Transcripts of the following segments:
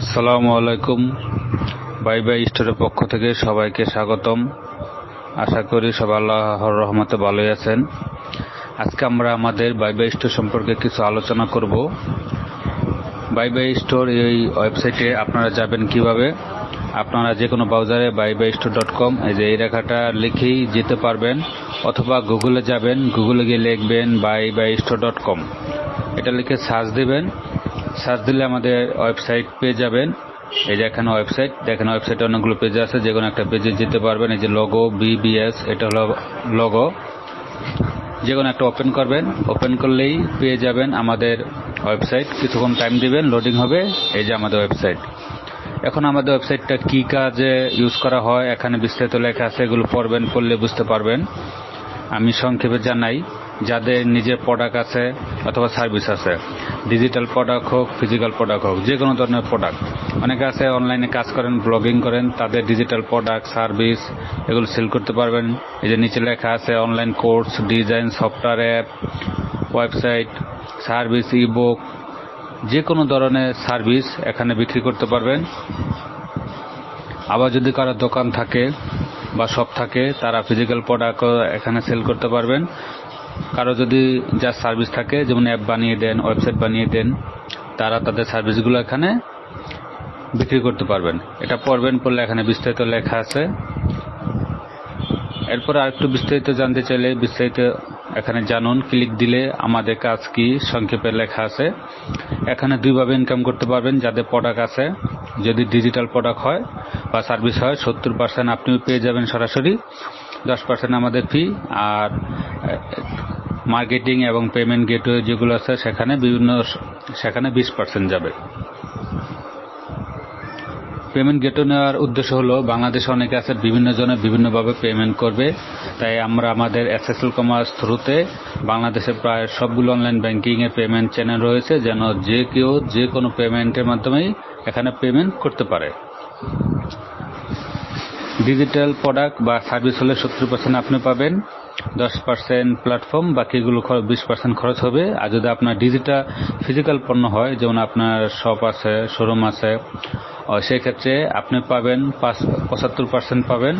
আসসালামু আলাইকুম। Bye bye স্টোরের পক্ষ থেকে সবাইকে স্বাগতম। আশা করি সব আল্লাহর রহমতে ভালোই আছেন। আজকে আমরা আমাদের বাই বাই স্টোর সম্পর্কে কিছু আলোচনা করব। বাই বাই স্টোর এই ওয়েবসাইটে আপনারা যাবেন কীভাবে? আপনারা যে কোনো ব্রাউজারে buy buy store dot com, এই যে এই রেখাটা লিখেই যেতে পারবেন, অথবা গুগলে যাবেন, গুগলে গিয়ে লিখবেন buy buy store dot com. এটা লিখে সার্চ দেবেন সার্চ দিলে আমাদের ওয়েবসাইট পেয়ে যাবেন। এই যে এখানে ওয়েবসাইট, দেখেন ওয়েবসাইটে অনেকগুলো পেজ আছে, যে কোনো একটা পেজে যেতে পারবেন। এই যে লোগো বিবিএস এটা হলো লগো যে কোনো একটা ওপেন করবেন। ওপেন করলেই পেয়ে যাবেন আমাদের ওয়েবসাইট। কিছুক্ষণ টাইম দিবেন লোডিং হবে। এই যে আমাদের ওয়েবসাইট। এখন আমাদের ওয়েবসাইটটা কি কাজে ইউজ করা হয়, এখানে বিস্তারিত লেখা আছে, এগুলো পড়বেন, পড়লে বুঝতে পারবেন। আমি সংক্ষেপে জানাই। যাদের নিজের প্রোডাক্ট আছে অথবা সার্ভিস আছে। ডিজিটাল প্রোডাক্ট হোক ফিজিক্যাল প্রোডাক্ট হোক যে কোনো ধরনের প্রোডাক্ট অনেকে আছে অনলাইনে কাজ করেন ব্লগিং করেন, তাদের ডিজিটাল প্রোডাক্ট সার্ভিস এগুলো সেল করতে পারবেন। এই যে নিচে লেখা আছে online course design software app website service ebook যে কোনো ধরনের সার্ভিস এখানে বিক্রি করতে পারবেন। আবার যদি কারও দোকান থাকে বা শপ থাকে, তারা ফিজিক্যাল প্রোডাক্ট এখানে সেল করতে পারবেন। কারও যদি যার সার্ভিস থাকে, যেমন অ্যাপ বানিয়ে দেন ওয়েবসাইট বানিয়ে দেন, তারা তাদের সার্ভিসগুলো এখানে বিক্রি করতে পারবেন। এটা পড়বেন পড়লে এখানে বিস্তারিত লেখা আছে। এরপর আরেকটু বিস্তারিত জানতে চাইলে বিস্তারিত এখানে জানুন ক্লিক দিলে আমাদের কাজ কি, সংক্ষেপে লেখা আছে। এখানে দুইভাবে ইনকাম করতে পারবেন, যাদের প্রোডাক্ট আছে। যদি ডিজিটাল প্রোডাক্ট হয় বা সার্ভিস হয়, সত্তর পার্সেন্ট আপনিও পেয়ে যাবেন সরাসরি। দশ পার্সেন্ট আমাদের ফি আর মার্কেটিং এবং পেমেন্ট গেটওয়ে যেগুলো আছে সেখানে বিভিন্ন, সেখানে বিশ পার্সেন্ট যাবে। পেমেন্ট গেটওয়ে নেওয়ার উদ্দেশ্য হলো, বাংলাদেশে অনেকে আছে বিভিন্ন জনে বিভিন্নভাবে পেমেন্ট করবে। তাই আমরা আমাদের এসএসএল কমার্স থ্রুতে বাংলাদেশে প্রায় সবগুলো অনলাইন ব্যাংকিংয়ের পেমেন্ট চ্যানেল রয়েছে, যেন যে কেউ যে কোনো পেমেন্টের মাধ্যমেই এখানে পেমেন্ট করতে পারে। ডিজিটাল প্রোডাক্ট বা সার্ভিস হলে সত্তর পার্সেন্ট আপনি পাবেন, দশ পার্সেন্ট প্ল্যাটফর্ম বাকিগুলো বিশ পার্সেন্ট খরচ হবে। আর যদি আপনার ডিজিটাল ফিজিক্যাল পণ্য হয়, যেমন আপনার শপ আছে শোরুম আছে সেক্ষেত্রে আপনি পাবেন পাঁচ, পঁচাত্তর পার্সেন্ট পাবেন।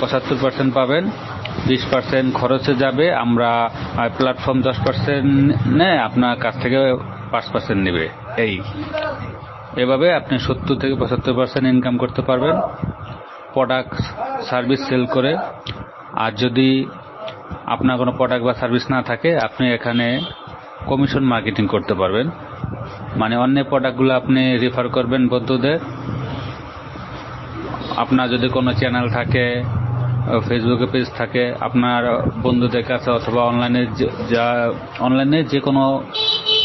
পঁচাত্তর পার্সেন্ট পাবেন, বিশ পার্সেন্ট খরচে যাবে। আমরা প্ল্যাটফর্ম দশ পার্সেন্ট নেয় আপনার কাছ থেকে পাঁচ পার্সেন্ট নেবে। এই। এভাবে আপনি সত্তর থেকে পঁচাত্তর পার্সেন্ট ইনকাম করতে পারবেন। প্রোডাক্ট সার্ভিস সেল করে। আর যদি আপনার কোনো প্রোডাক্ট বা সার্ভিস না থাকে, আপনি এখানে কমিশন মার্কেটিং করতে পারবেন। মানে অন্য প্রোডাক্টগুলো আপনি রেফার করবেন বন্ধুদের। আপনার যদি কোনো চ্যানেল থাকে ফেসবুকে পেজ থাকে, আপনার বন্ধুদের কাছে অথবা অনলাইনে যা অনলাইনে যে কোনো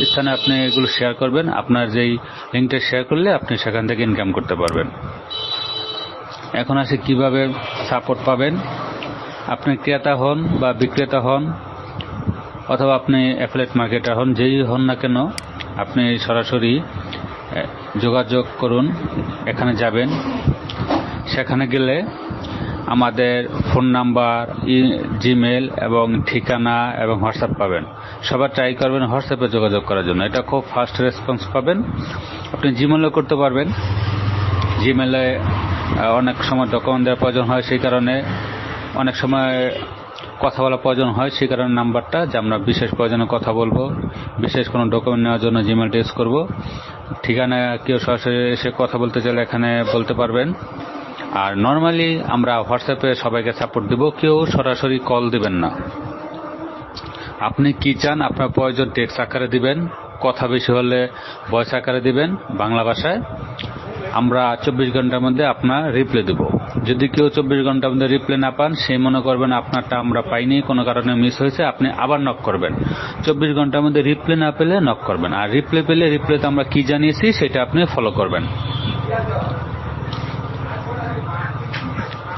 স্থানে আপনি এগুলো শেয়ার করবেন, আপনার যেই লিঙ্কটা শেয়ার করলে আপনি সেখান থেকে ইনকাম করতে পারবেন। এখন আসে কীভাবে সাপোর্ট পাবেন। আপনি ক্রেতা হন বা বিক্রেতা হন, অথবা আপনি অ্যাফলেট মার্কেটার হন, যেই হন না কেন, আপনি সরাসরি যোগাযোগ করুন, এখানে যাবেন। সেখানে গেলে আমাদের ফোন নাম্বার জিমেল এবং ঠিকানা এবং হোয়াটসঅ্যাপ পাবেন। সবার ট্রাই করবেন হোয়াটসঅ্যাপে যোগাযোগ করার জন্য। এটা খুব ফাস্ট রেসপন্স পাবেন। আপনি জিমেলও করতে পারবেন। জিমেলে অনেক সময় ডকুমেন্ট দেওয়ার প্রয়োজন হয় সেই কারণে। অনেক সময় কথা বলার প্রয়োজন হয় সেই কারণে নাম্বারটা, যে আমরা বিশেষ প্রয়োজনে কথা বলব। বিশেষ কোনো ডকুমেন্ট নেওয়ার জন্য জিমেলটা ইউজ করব। ঠিকানা কেউ সরাসরি এসে কথা বলতে চাইলে এখানে বলতে পারবেন। আর নর্মালি আমরা হোয়াটসঅ্যাপে সবাইকে সাপোর্ট দিব, কেউ সরাসরি কল দিবেন না। আপনি কি চান, আপনার প্রয়োজন টেক্সট আকারে দিবেন, কথা বেশি হলে ভয়েস আকারে দিবেন বাংলা ভাষায়, আমরা চব্বিশ ঘণ্টার মধ্যে আপনার রিপ্লে দেব। যদি কেউ চব্বিশ ঘণ্টার মধ্যে রিপ্লে না পান, সেই মনে করবেন আপনারটা আমরা পাইনি, কোনো কারণে মিস হয়েছে, আপনি আবার নক করবেন। চব্বিশ ঘণ্টার মধ্যে রিপ্লে না পেলে নক করবেন। আর রিপ্লে পেলে রিপ্লেতে আমরা কি জানিয়েছি, সেটা আপনি ফলো করবেন।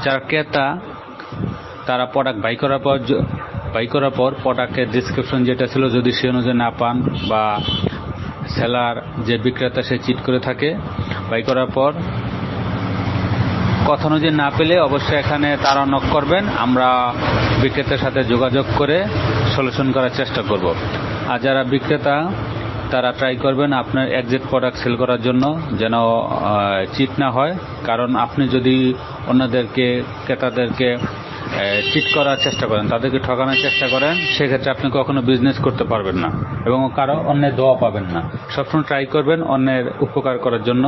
যারা ক্রেতা, তারা প্রোডাক্ট বাই করার পর বাই করার পর প্রোডাক্টের ডিসক্রিপশন যেটা ছিল যদি সে অনুযায়ী না পান বা সেলার যে বিক্রেতা সে চিট করে থাকে বাই করার পর কথা অনুযায়ী না পেলে অবশ্যই এখানে তারা নক করবেন। আমরা বিক্রেতার সাথে যোগাযোগ করে সলিউশন করার চেষ্টা করব। আর যারা বিক্রেতা তারা ট্রাই করবেন আপনার একজেক্ট প্রোডাক্ট সেল করার জন্য যেন চিট না হয়। কারণ আপনি যদি অন্যদেরকে, ক্রেতাদেরকে চিট করার চেষ্টা করেন, তাদেরকে ঠকানোর চেষ্টা করেন, সেক্ষেত্রে আপনি কখনো বিজনেস করতে পারবেন না এবং কারও অন্যের দোয়া পাবেন না। সবসময় ট্রাই করবেন অন্যের উপকার করার জন্য।